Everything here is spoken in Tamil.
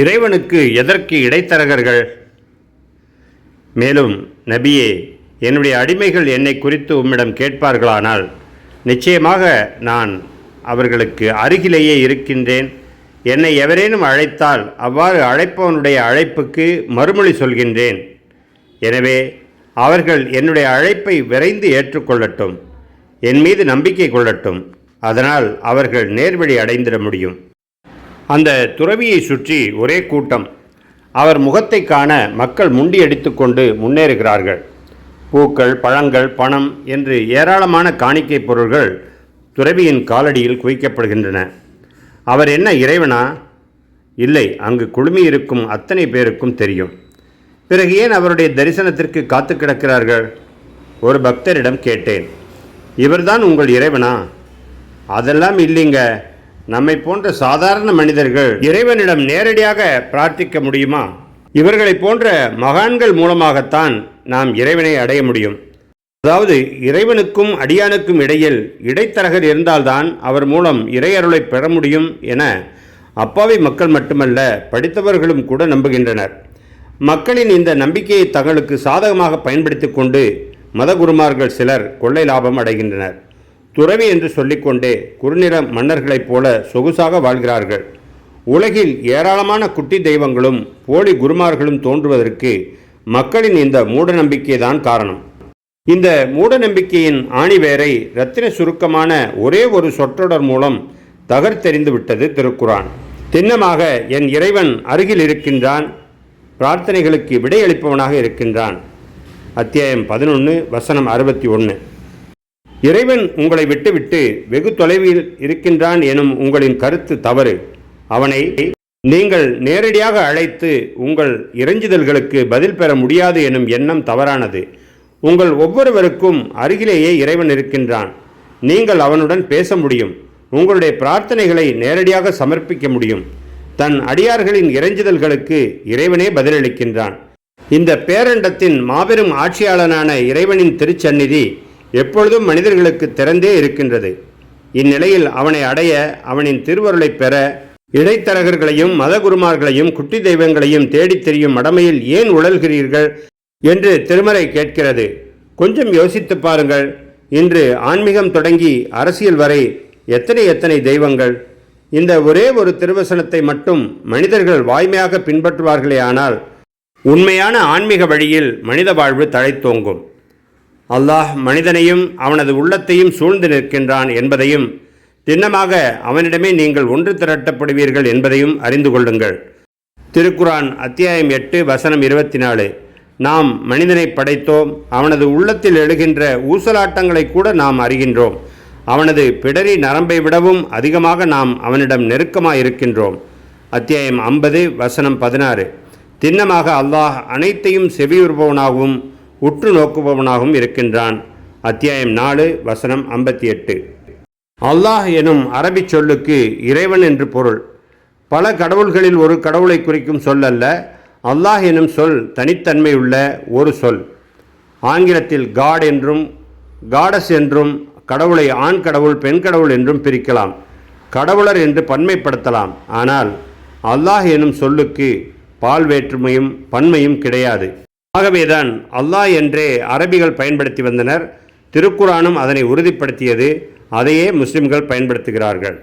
இறைவனுக்கு எதற்கு இடைத்தரகர்கள்? மேலும் நபியே என்னுடைய அடிமைகள் என்னை குறித்து உம்மிடம் கேட்பார்களானால் நிச்சயமாக நான் அவர்களுக்கு அருகிலேயே இருக்கின்றேன். என்னை எவரேனும் அழைத்தால் அவ்வாறு அழைப்பவனுடைய அழைப்புக்கு மறுமொழி சொல்கின்றேன். எனவே அவர்கள் என்னுடைய அழைப்பை விரைந்து ஏற்றுக்கொள்ளட்டும். என் மீது நம்பிக்கை கொள்ளட்டும். அதனால் அவர்கள் நேர்வழி அடைந்திட முடியும். அந்த துறவியை சுற்றி ஒரே கூட்டம். அவர் முகத்தை காண மக்கள் முண்டியடித்துக் கொண்டு முன்னேறுகிறார்கள். பூக்கள் பழங்கள் பணம் என்று ஏராளமான காணிக்கை பொருள்கள் துறவியின் காலடியில் குவிக்கப்படுகின்றன. அவர் என்ன இறைவனா? இல்லை அங்கு குழுமி இருக்கும் அத்தனை பேருக்கும் தெரியும். பிறகு ஏன் அவருடைய தரிசனத்திற்கு காத்து கிடக்கிறார்கள்? ஒரு பக்தரிடம் கேட்டேன். இவர்தான் உங்கள் இறைவனா? அதெல்லாம் இல்லைங்க. நம்மை போன்ற சாதாரண மனிதர்கள் இறைவனிடம் நேரடியாக பிரார்த்திக்க முடியுமா? இவர்களைப் போன்ற மகான்கள் மூலமாகத்தான் நாம் இறைவனை அடைய முடியும். அதாவது இறைவனுக்கும் அடியானுக்கும் இடையில் இடைத்தரகர் இருந்தால்தான் அவர் மூலம் இறையருளை பெற முடியும் என அப்பாவி மக்கள் மட்டுமல்ல படித்தவர்களும் கூட நம்புகின்றனர். மக்களின் இந்த நம்பிக்கையை தங்களுக்கு சாதகமாக பயன்படுத்தி கொண்டு மதகுருமார்கள் சிலர் கொள்ளை லாபம் அடைகின்றனர். துறவி என்று சொல்லிக்கொண்டே குறுநில மன்னர்களைப் போல சொகுசாக வாழ்கிறார்கள். உலகில் ஏராளமான குட்டி தெய்வங்களும் போலி குருமார்களும் தோன்றுவதற்கு மக்களின் இந்த மூடநம்பிக்கை தான் காரணம். இந்த மூடநம்பிக்கையின் ஆணிவேரை ரத்தின சுருக்கமான ஒரே ஒரு சொற்றொடர் மூலம் தகர்த்தெறிந்து விட்டது திருக்குரான் திண்ணமாக என் இறைவன் அருகில் இருக்கின்றான் பிரார்த்தனைகளுக்கு விடையளிப்பவனாக இருக்கின்றான். அத்தியாயம் பதினொன்று வசனம் அறுபத்தி ஒன்று இறைவன் உங்களை விட்டுவிட்டு வெகு தொலைவில் இருக்கின்றான் எனும் உங்களின் கருத்து தவறு. அவனை நீங்கள் நேரடியாக அழைத்து உங்கள் இறைஞ்சுதல்களுக்கு பதில் பெற முடியாது எனும் எண்ணம் தவறானது. உங்கள் ஒவ்வொருவருக்கும் அருகிலேயே இறைவன் இருக்கின்றான். நீங்கள் அவனுடன் பேச முடியும். உங்களுடைய பிரார்த்தனைகளை நேரடியாக சமர்ப்பிக்க முடியும். தன் அடியார்களின் இறைஞ்சுதல்களுக்கு இறைவனே பதிலளிக்கின்றான். இந்த பேரண்டத்தின் மாபெரும் ஆட்சியாளனான இறைவனின் திருச்சந்நிதி எப்பொழுதும் மனிதர்களுக்கு திறந்தே இருக்கின்றது. இந்நிலையில் அவனை அடைய அவனின் திருவருளை பெற இடைத்தரகர்களையும் மதகுருமார்களையும் குட்டி தெய்வங்களையும் தேடித் தெரியும் மடமையில் ஏன் உழல்கிறீர்கள்? என்று திருமறை கேட்கிறது. கொஞ்சம் யோசித்து பாருங்கள். இன்று ஆன்மீகம் தொடங்கி அரசியல் வரை எத்தனை எத்தனை தெய்வங்கள்? இந்த ஒரே ஒரு திருவசனத்தை மட்டும் மனிதர்கள் வாய்மையாக பின்பற்றுவார்களே ஆனால் உண்மையான ஆன்மீக வழியில் மனித வாழ்வு தழைத்தோங்கும். அல்லாஹ் மனிதனையும் அவனது உள்ளத்தையும் சூழ்ந்து நிற்கின்றான் என்பதையும் திண்ணமாக அவனிடமே நீங்கள் ஒன்று திரட்டப்படுவீர்கள் என்பதையும் அறிந்து கொள்ளுங்கள். திருக்குரான் அத்தியாயம் எட்டு வசனம் இருபத்தி நாலு நாம் மனிதனை படைத்தோம் அவனது உள்ளத்தில் எழுகின்ற ஊசலாட்டங்களை கூட நாம் அறிகின்றோம். அவனது பிடரி நரம்பை விடவும் அதிகமாக நாம் அவனிடம் நெருக்கமாக இருக்கின்றோம் அத்தியாயம் ஐம்பது வசனம் பதினாறு. திண்ணமாக அல்லாஹ் அனைத்தையும் செவியுறுபவனாகவும் உற்று நோக்குபவனாகவும் இருக்கின்றான். அத்தியாயம் நாலு வசனம் ஐம்பத்தி எட்டு. அல்லாஹ் எனும் அரபி சொல்லுக்கு இறைவன் என்று பொருள். பல கடவுள்களில் ஒரு கடவுளை குறிக்கும் சொல் அல்ல அல்லாஹ் எனும் சொல் தனித்தன்மை உள்ள ஒரு சொல். ஆங்கிலத்தில் காட் என்றும் காடஸ் என்றும் கடவுளை ஆண் கடவுள் பெண் கடவுள் என்றும் பிரிக்கலாம். கடவுளர் என்று பன்மைப்படுத்தலாம். ஆனால் அல்லாஹ் எனும் சொல்லுக்கு பால் வேற்றுமையும் பன்மையும் கிடையாது. ஆகவேதான் அல்லாஹ் என்றே அரபிகள் பயன்படுத்தி வந்தனர். திருக்குரானும் அதனை உறுதிப்படுத்தியது. அதையே முஸ்லிம்கள் பயன்படுத்துகிறார்கள்.